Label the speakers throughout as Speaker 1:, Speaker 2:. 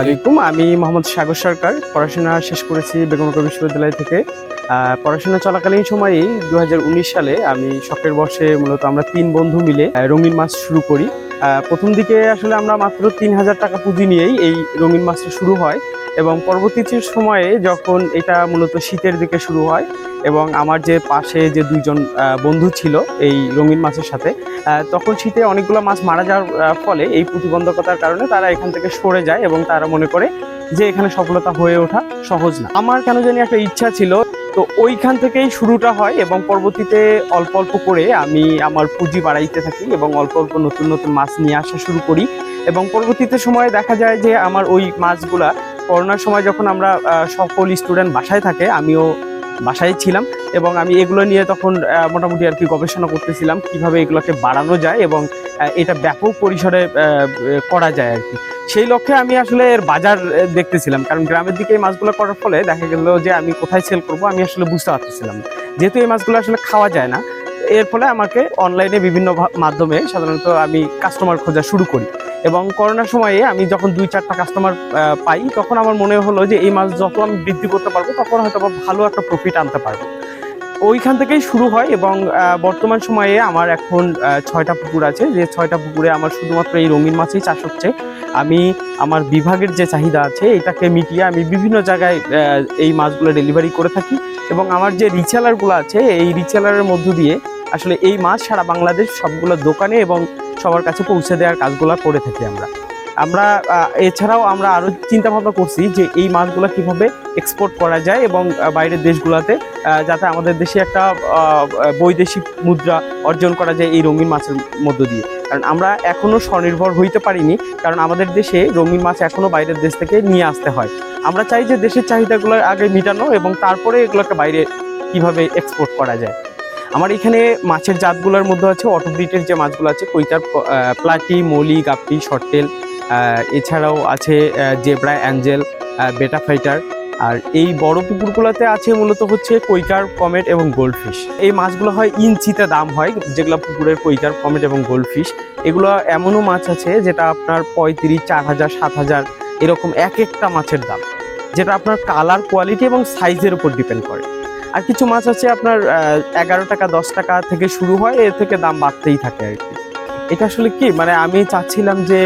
Speaker 1: আলাইকুম। আমি মোহাম্মদ সাগর সরকার। পড়াশোনা শেষ করেছি বেগমগর বিশ্ববিদ্যালয় থেকে। পড়াশোনা চলাকালীন সময়েই দু হাজার উনিশ সালে আমি শখের বর্ষে মূলত আমরা তিন বন্ধু মিলে রঙিন মাছ শুরু করি। প্রথম দিকে আসলে আমরা মাত্র তিন হাজার টাকা পুঁজি নিয়েই এই রঙিন মাছটা শুরু হয়। এবং পরবর্তী সময়ে যখন এটা মূলত শীতের দিকে শুরু হয় এবং আমার যে পাশে যে দুইজন বন্ধু ছিল এই রঙিন মাছের সাথে তখন শীতে অনেকগুলো মাছ মারা যাওয়ার ফলে এই প্রতিবন্ধকতার কারণে তারা এখান থেকে সরে যায় এবং তারা মনে করে যে এখানে সফলতা হয়ে ওঠা সহজ না। আমার কেন জানি একটা ইচ্ছা ছিল, তো ওইখান থেকেই শুরুটা হয় এবং পরবর্তীতে অল্প অল্প করে আমি আমার পুঁজি বাড়াইতে থাকি এবং অল্প অল্প নতুন নতুন মাছ নিয়ে আসা শুরু করি। এবং পরবর্তীতে সময়ে দেখা যায় যে আমার ওই মাছগুলা করোনার সময় যখন আমরা সকল স্টুডেন্ট বাসায় থাকে, আমিও বাসায় ছিলাম এবং আমি এগুলো নিয়ে তখন মোটামুটি আর কি গবেষণা করতেছিলাম কীভাবে এগুলোকে বাড়ানো যায় এবং এটা ব্যাপক পরিসরে করা যায় আর কি। সেই লক্ষ্যে আমি আসলে এর বাজার দেখতেছিলাম। কারণ গ্রামের দিকে এই মাছগুলো করার ফলে দেখা গেল যে আমি কোথায় সেল করব আমি আসলে বুঝতে পারতেছিলাম যেহেতু এই মাছগুলো আসলে খাওয়া যায় না, এর ফলে আমাকে অনলাইনে বিভিন্ন মাধ্যমে সাধারণত আমি কাস্টমার খোঁজা শুরু করি। এবং করোনার সময়ে আমি যখন দুই চারটা কাস্টমার পাই, তখন আমার মনে হলো যে এই মাছ যত আমি বৃদ্ধি করতে পারব, তখন হয়তো ভালো একটা প্রফিট আনতে পারব। ওইখান থেকেই শুরু হয় এবং বর্তমান সময়ে আমার এখন ছয়টা পুকুর আছে। যে ছয়টা পুকুরে আমার শুধুমাত্র এই রঙিন মাছেই চাষ হচ্ছে। আমি, আমার বিভাগের যে চাহিদা আছে, এটাকে মিটিয়ে আমি বিভিন্ন জায়গায় এই মাছগুলো ডেলিভারি করে থাকি। এবং আমার যে রিচেলারগুলো আছে, এই রিচেলারের মধ্য দিয়ে আসলে এই মাছ সারা বাংলাদেশ সবগুলো দোকানে এবং সবার কাছে পৌঁছে দেওয়ার কাজগুলো করে থাকি আমরা। আমরা এছাড়াও আমরা আরও চিন্তা ভাবনা করছি যে এই মাছগুলো কীভাবে এক্সপোর্ট করা যায় এবং বাইরের দেশগুলোতে যাতে আমাদের দেশে একটা বৈদেশিক মুদ্রা অর্জন করা যায় এই রঙিন মাছের মধ্য দিয়ে। কারণ আমরা এখনও স্বনির্ভর হইতে পারিনি, কারণ আমাদের দেশে রঙিন মাছ এখনও বাইরের দেশ থেকে নিয়ে আসতে হয়। আমরা চাই যে দেশের চাহিদাগুলো আগে মেটানো এবং তারপরে এগুলোকে বাইরে কীভাবে এক্সপোর্ট করা যায়। আমার এখানে মাছের জাতগুলোর মধ্যে আছে অটোব্রিটের যে মাছগুলো আছে কৈতার প্লাটি, মলি, গাপ্পি শর্টেল এছাড়াও আছে জেব্রা, অ্যাঞ্জেল বেটা ফাইটার। আর এই বড় পুকুরগুলোতে আছে মূলত হচ্ছে কৈকার কমেট এবং গোল্ডফিশ। এই মাছগুলো হয় ইঞ্চিতে দাম হয়, যেগুলো পুকুরের কৈকার কমেট এবং গোল্ডফিশ। এগুলো এমনও মাছ আছে যেটা আপনার পঁয়ত্রিশ, চার হাজার, সাত হাজার, এরকম এক একটা মাছের দাম, যেটা আপনার কালার, কোয়ালিটি এবং সাইজের উপর ডিপেন্ড করে। আর কিছু মাছ আছে আপনার এগারো টাকা, দশ টাকা থেকে শুরু হয়, এর থেকে দাম বাড়তেই থাকে আর কি। এটা আসলে কি মানে আমি চাচ্ছিলাম যে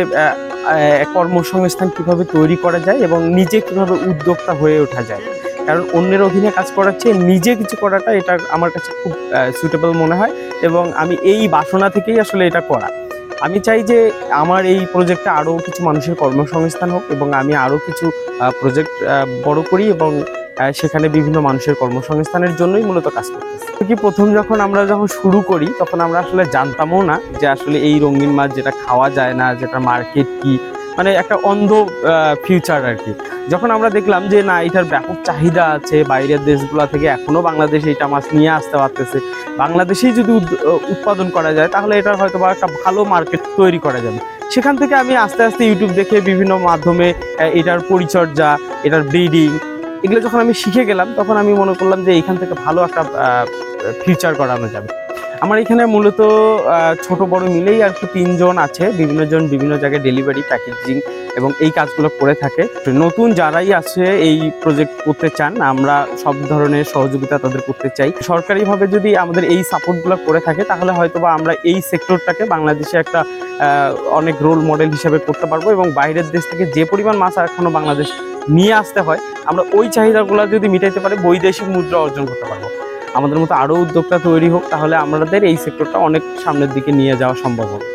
Speaker 1: কর্মসংস্থান কীভাবে তৈরি করা যায় এবং নিজে কীভাবে উদ্যোক্তা হয়ে ওঠা যায়। কারণ অন্যের অধীনে কাজ করার চেয়ে নিজে কিছু করাটা এটা আমার কাছে খুব সুটেবল মনে হয় এবং আমি এই বাসনা থেকেই আসলে এটা করা। আমি চাই যে আমার এই প্রজেক্টটা আরও কিছু মানুষের কর্মসংস্থান হোক এবং আমি আরও কিছু প্রজেক্ট বড় করি এবং সেখানে বিভিন্ন মানুষের কর্মসংস্থানের জন্যই মূলত কাজ করতেছি। কি প্রথম যখন আমরা যখন শুরু করি, তখন আমরা আসলে জানতামও না যে আসলে এই রঙিন মাছ যেটা খাওয়া যায় না যেটা মার্কেট কি মানে একটা অন্ধ ফিউচার আর কি। যখন আমরা দেখলাম যে না, এটার ব্যাপক চাহিদা আছে, বাইরের দেশগুলো থেকে এখনও বাংলাদেশে এটা মাছ নিয়ে আসতে পারতেছে। বাংলাদেশেই যদি উৎপাদন করা যায়, তাহলে এটার হয়তো বা একটা ভালো মার্কেট তৈরি করা যাবে। সেখান থেকে আমি আস্তে আস্তে ইউটিউব দেখে বিভিন্ন মাধ্যমে এটার পরিচর্যা, এটার ব্রিডিং এগুলো যখন আমি শিখে গেলাম, তখন আমি মনে করলাম যে এখান থেকে ভালো একটা ফিউচার করানো যাবে। আমার এখানে মূলত ছোট বড় মিলেই আর কি তিনজন আছে, বিভিন্ন জন বিভিন্ন জায়গায় ডেলিভারি প্যাকেজিং এবং এই কাজগুলো করে থাকে। নতুন যারাই আছে এই প্রজেক্ট করতে চান, আমরা সব ধরনের সহযোগিতা তাদের করতে চাই। সরকারিভাবে যদি আমাদের এই সাপোর্টগুলো করে থাকে, তাহলে হয়তোবা আমরা এই সেক্টরটাকে বাংলাদেশে একটা অনেক রোল মডেল হিসেবে করতে পারব এবং বাইরের দেশ থেকে যে পরিমাণ মাছ এখনও বাংলাদেশ নিয়ে আসতে হয়, আমরা ওই চাহিদাগুলো যদি মিটাইতে পারি, বৈদেশিক মুদ্রা অর্জন করতে পারব। আমাদের মতো আরও উদ্যোক্তা তৈরি হোক, তাহলে আমাদের এই সেক্টরটা অনেক সামনের দিকে নিয়ে যাওয়া সম্ভব হবে।